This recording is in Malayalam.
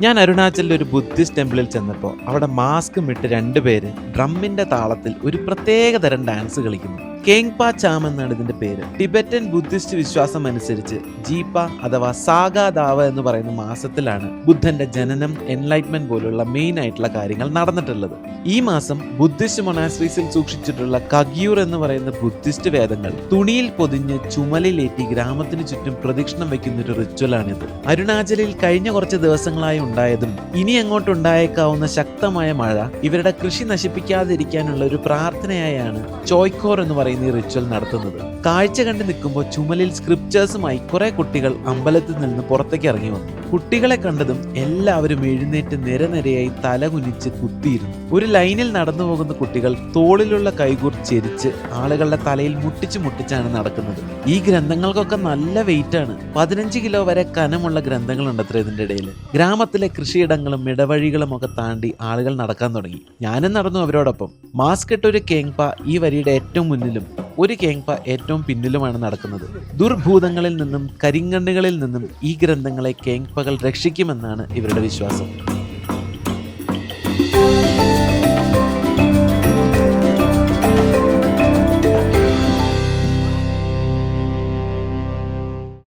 ഞാൻ അരുണാചലിൽ ഒരു ബുദ്ധിസ്റ്റ് ടെമ്പിളിൽ ചെന്നപ്പോൾ അവിടെ മാസ്ക് ഇട്ട് രണ്ടുപേര് ഡ്രമ്മിന്റെ താളത്തിൽ ഒരു പ്രത്യേക തരം ഡാൻസ് കളിക്കുന്നു. കേങ്പ ചാം എന്നാണ് ഇതിന്റെ പേര്. ടിബറ്റൻ ബുദ്ധിസ്റ്റ് വിശ്വാസം അനുസരിച്ച് ജീപ്പ അഥവാ സാഗാദാവ എന്ന് പറയുന്ന മാസത്തിലാണ് ബുദ്ധന്റെ ജനനം എൻലൈറ്റ്മെന്റ് പോലുള്ള മെയിൻ ആയിട്ടുള്ള കാര്യങ്ങൾ നടന്നിട്ടുള്ളത്. ഈ മാസം ബുദ്ധിസ്റ്റ് മൊണാസ്ട്രീസിൽ സൂക്ഷിച്ചിട്ടുള്ള കഗ്യൂർ എന്ന് പറയുന്ന ബുദ്ധിസ്റ്റ് വേദങ്ങൾ തുണിയിൽ പൊതിഞ്ഞ് ചുമലിലേറ്റി ഗ്രാമത്തിന് ചുറ്റും പ്രദക്ഷിണം വെക്കുന്ന ഒരു റിച്വലാണിത് അരുണാചലിൽ കഴിഞ്ഞ കുറച്ച് ദിവസങ്ങളായി ഉണ്ടായതും ഇനി അങ്ങോട്ടുണ്ടായേക്കാവുന്ന ശക്തമായ മഴ ഇവരുടെ കൃഷി നശിപ്പിക്കാതിരിക്കാനുള്ള ഒരു പ്രാർത്ഥനയായാണ് ചോയ്ക്കോർ എന്ന് പറയുന്ന ഈ റിച്വൽ നടത്തുന്നത്. കാഴ്ച കണ്ട് നിൽക്കുമ്പോൾ ചുമലിൽ സ്ക്രിപ്റ്റേഴ്സുമായി കുറെ കുട്ടികൾ അമ്പലത്തിൽ നിന്ന് പുറത്തേക്ക് ഇറങ്ങി വന്നു. കുട്ടികളെ കണ്ടതും എല്ലാവരും എഴുന്നേറ്റ് നിരനിരയായി തലകുനിച്ച് കുത്തിയിരുന്നു. ഒരു ലൈനിൽ നടന്നു പോകുന്ന കുട്ടികൾ തോളിലുള്ള കൈകൂർ ചെരിച്ച് ആളുകളുടെ തലയിൽ മുട്ടിച്ചു മുട്ടിച്ചാണ് നടക്കുന്നത്. ഈ ഗ്രന്ഥങ്ങൾക്കൊക്കെ നല്ല വെയിറ്റ് ആണ്. പതിനഞ്ച് കിലോ വരെ കനമുള്ള ഗ്രന്ഥങ്ങളുണ്ട് അത്ര ഇതിന്റെ ഇടയിൽ ഗ്രാമത്തിലെ കൃഷിയിടങ്ങളും ഇടവഴികളും ഒക്കെ താണ്ടി ആളുകൾ നടക്കാൻ തുടങ്ങി. ഞാനും നടന്നു അവരോടൊപ്പം. മാസ്ക് ഇട്ടൊരു കേങ്പ ഈ വരിയുടെ ഏറ്റവും മുന്നിലും. ഒരു കേങ്പ ഏറ്റവും പിന്നിലുമാണ് നടക്കുന്നത്. ദുർഭൂതങ്ങളിൽ നിന്നും കരിങ്കണ്ണുകളിൽ നിന്നും ഈ ഗ്രന്ഥങ്ങളെ കേങ്പകൾ രക്ഷിക്കുമെന്നാണ് ഇവരുടെ വിശ്വാസം.